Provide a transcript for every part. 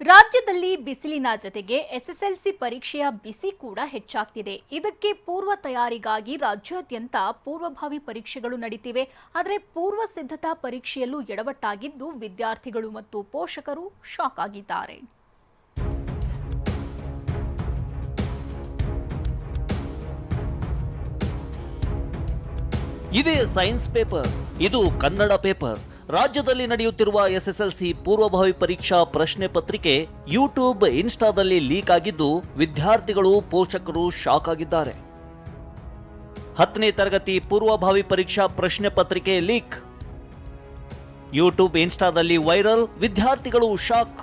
ರಾಜ್ಯದಲ್ಲಿ ಬಿಸಿಲಿನ ಜೊತೆಗೆ ಎಸ್ಎಸ್ಎಲ್ಸಿ ಪರೀಕ್ಷೆಯ ಬಿಸಿ ಕೂಡ ಹೆಚ್ಚಾಗ್ತಿದೆ. ಇದಕ್ಕೆ ಪೂರ್ವ ತಯಾರಿಗಾಗಿ ರಾಜ್ಯಾದ್ಯಂತ ಪೂರ್ವಭಾವಿ ಪರೀಕ್ಷೆಗಳು ನಡೀತಿವೆ. ಆದರೆ ಪೂರ್ವ ಸಿದ್ಧತಾ ಪರೀಕ್ಷೆಯಲ್ಲೂ ಎಡವಟ್ಟಾಗಿದ್ದು ವಿದ್ಯಾರ್ಥಿಗಳು ಮತ್ತು ಪೋಷಕರು ಶಾಕ್ ಆಗಿದ್ದಾರೆ. ಇದೇ ಸೈನ್ಸ್ ಪೇಪರ್, ಇದು ಕನ್ನಡ ಪೇಪರ್. ರಾಜ್ಯದಲ್ಲಿ ನಡೆಯುತ್ತಿರುವ ಎಸ್ಎಸ್ಎಲ್ಸಿ ಪೂರ್ವಭಾವಿ ಪರೀಕ್ಷಾ ಪ್ರಶ್ನೆ ಪತ್ರಿಕೆ ಯೂಟ್ಯೂಬ್, ಇನ್ಸ್ಟಾದಲ್ಲಿ ಲೀಕ್ ಆಗಿದ್ದು ವಿದ್ಯಾರ್ಥಿಗಳು ಪೋಷಕರು ಶಾಕ್ ಆಗಿದ್ದಾರೆ. ಹತ್ತನೇ ತರಗತಿ ಪೂರ್ವಭಾವಿ ಪರೀಕ್ಷಾ ಪ್ರಶ್ನೆ ಪತ್ರಿಕೆ ಲೀಕ್. ಯೂಟ್ಯೂಬ್, ಇನ್ಸ್ಟಾದಲ್ಲಿ ವೈರಲ್, ವಿದ್ಯಾರ್ಥಿಗಳು ಶಾಕ್.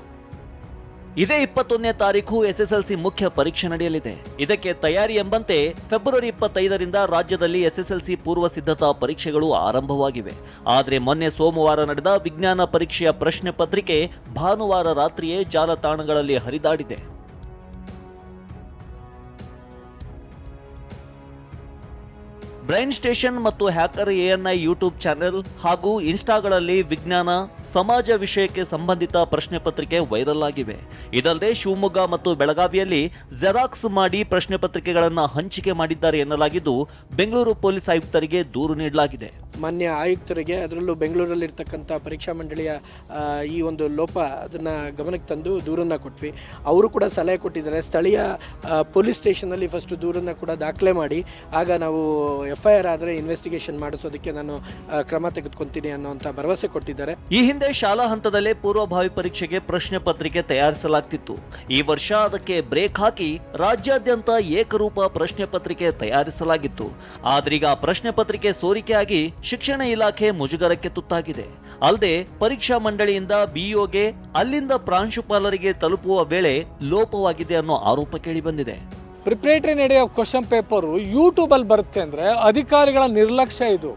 ಇದೇ ಇಪ್ಪತ್ತೊಂದನೇ ತಾರೀಕು ಎಸ್ಎಸ್ಎಲ್ಸಿ ಮುಖ್ಯ ಪರೀಕ್ಷೆ ನಡೆಯಲಿದೆ. ಇದಕ್ಕೆ ತಯಾರಿ ಎಂಬಂತೆ ಫೆಬ್ರವರಿ ಇಪ್ಪತ್ತೈದರಿಂದ ರಾಜ್ಯದಲ್ಲಿ ಎಸ್ಎಸ್ಎಲ್ಸಿ ಪೂರ್ವ ಸಿದ್ಧತಾ ಪರೀಕ್ಷೆಗಳು ಆರಂಭವಾಗಿವೆ. ಆದರೆ ಮೊನ್ನೆ ಸೋಮವಾರ ನಡೆದ ವಿಜ್ಞಾನ ಪರೀಕ್ಷೆಯ ಪ್ರಶ್ನೆ ಪತ್ರಿಕೆ ಭಾನುವಾರ ರಾತ್ರಿಯೇ ಜಾಲತಾಣಗಳಲ್ಲಿ ಹರಿದಾಡಿದೆ. ಬ್ರೈನ್ ಸ್ಟೇಷನ್ ಮತ್ತು ಹ್ಯಾಕರ್ ಎಎನ್ಐ ಯೂಟ್ಯೂಬ್ ಚಾನೆಲ್ ಹಾಗೂ ಇನ್ಸ್ಟಾಗಳಲ್ಲಿ ವಿಜ್ಞಾನ, ಸಮಾಜ ವಿಷಯಕ್ಕೆ ಸಂಬಂಧಿತ ಪ್ರಶ್ನೆ ಪತ್ರಿಕೆ ವೈರಲ್ ಆಗಿವೆ. ಇದಲ್ಲದೆ ಶಿವಮೊಗ್ಗ ಮತ್ತು ಬೆಳಗಾವಿಯಲ್ಲಿ ಜೆರಾಕ್ಸ್ ಮಾಡಿ ಪ್ರಶ್ನೆ ಪತ್ರಿಕೆಗಳನ್ನು ಹಂಚಿಕೆ ಮಾಡಿದ್ದಾರೆ ಎನ್ನಲಾಗಿದ್ದು, ಬೆಂಗಳೂರು ಪೊಲೀಸ್ ಆಯುಕ್ತರಿಗೆ ದೂರು ನೀಡಲಾಗಿದೆ. ಮಾನ್ಯ ಆಯುಕ್ತರಿಗೆ, ಅದರಲ್ಲೂ ಬೆಂಗಳೂರಲ್ಲಿರ್ತಕ್ಕಂಥ ಪರೀಕ್ಷಾ ಮಂಡಳಿಯ ಈ ಒಂದು ಲೋಪ ಅದನ್ನು ಗಮನಕ್ಕೆ ತಂದು ದೂರನ್ನು ಕೊಟ್ವಿ. ಅವರು ಕೂಡ ಸಲಹೆ ಕೊಟ್ಟಿದ್ದಾರೆ. ಸ್ಥಳೀಯ ಪೊಲೀಸ್ ಸ್ಟೇಷನಲ್ಲಿ ಫಸ್ಟು ದೂರನ್ನು ಕೂಡ ದಾಖಲೆ ಮಾಡಿ, ಆಗ ನಾವು ಎಫ್ ಐ ಆರ್ ಆದರೆ ಇನ್ವೆಸ್ಟಿಗೇಷನ್ ಮಾಡಿಸೋದಕ್ಕೆ ನಾನು ಕ್ರಮ ತೆಗೆದುಕೊತೀನಿ ಅನ್ನೋಂಥ ಭರವಸೆ ಕೊಟ್ಟಿದ್ದಾರೆ. ಈ ಹಿಂದೆ ಶಾಲಾ ಹಂತದಲ್ಲೇ ಪೂರ್ವಭಾವಿ ಪರೀಕ್ಷೆಗೆ ಪ್ರಶ್ನೆ ಪತ್ರಿಕೆ ತಯಾರಿಸಲಾಗ್ತಿತ್ತು. ಈ ವರ್ಷ ಅದಕ್ಕೆ ಬ್ರೇಕ್ ಹಾಕಿ ರಾಜ್ಯಾದ್ಯಂತ ಏಕರೂಪ ಪ್ರಶ್ನೆ ಪತ್ರಿಕೆ ತಯಾರಿಸಲಾಗಿತ್ತು. ಆದ್ರೀಗ ಪ್ರಶ್ನೆ ಪತ್ರಿಕೆ ಸೋರಿಕೆಯಾಗಿ ಶಿಕ್ಷಣ ಇಲಾಖೆ ಮುಜುಗರಕ್ಕೆ ತುತ್ತಾಗಿದೆ. ಅಲ್ಲದೆ ಪರೀಕ್ಷಾ ಮಂಡಳಿಯಿಂದ ಬಿಇಒಗೆ ಅಲ್ಲಿಂದ ಪ್ರಾಂಶುಪಾಲರಿಗೆ ತಲುಪುವ ವೇಳೆ ಲೋಪವಾಗಿದೆ ಅನ್ನೋ ಆರೋಪ ಕೇಳಿಬಂದಿದೆ. ಪ್ರಿಪ್ರೇಟರಿ ನಡೆಯೋ ಕ್ವಶನ್ ಪೇಪರು ಯೂಟ್ಯೂಬಲ್ಲಿ ಬರುತ್ತೆ ಅಂದರೆ ಅಧಿಕಾರಿಗಳ ನಿರ್ಲಕ್ಷ್ಯ ಇದು.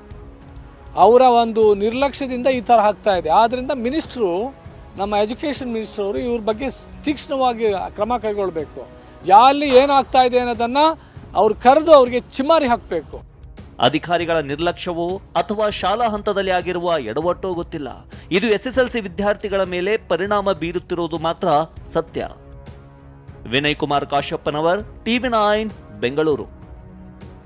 ಅವರ ಒಂದು ನಿರ್ಲಕ್ಷ್ಯದಿಂದ ಈ ಥರ ಆಗ್ತಾ ಇದೆ. ಆದ್ದರಿಂದ ಮಿನಿಸ್ಟ್ರು ನಮ್ಮ ಎಜುಕೇಷನ್ ಮಿನಿಸ್ಟರ್ ಅವರು ಇವ್ರ ಬಗ್ಗೆ ತೀಕ್ಷ್ಣವಾಗಿ ಕ್ರಮ ಕೈಗೊಳ್ಳಬೇಕು ಯಾಲ್ಲಿ ಏನಾಗ್ತಾ ಇದೆ ಅನ್ನೋದನ್ನು ಅವ್ರು ಕರೆದು ಅವ್ರಿಗೆ ಚಿಮಾರಿ ಹಾಕಬೇಕು. ಅಧಿಕಾರಿಗಳ ನಿರ್ಲಕ್ಷ್ಯವೋ ಅಥವಾ ಶಾಲಾ ಹಂತದಲ್ಲಿ ಆಗಿರುವ ಎಡವಟ್ಟೋ ಗೊತ್ತಿಲ್ಲ. ಇದು ಎಸ್ಎಸ್ಎಲ್ಸಿ ವಿದ್ಯಾರ್ಥಿಗಳ ಮೇಲೆ ಪರಿಣಾಮ ಬೀರುತ್ತಿರುವುದು ಮಾತ್ರ ಸತ್ಯ. Vinay Kumar Kashyappanavar TV nine, Bengaluru.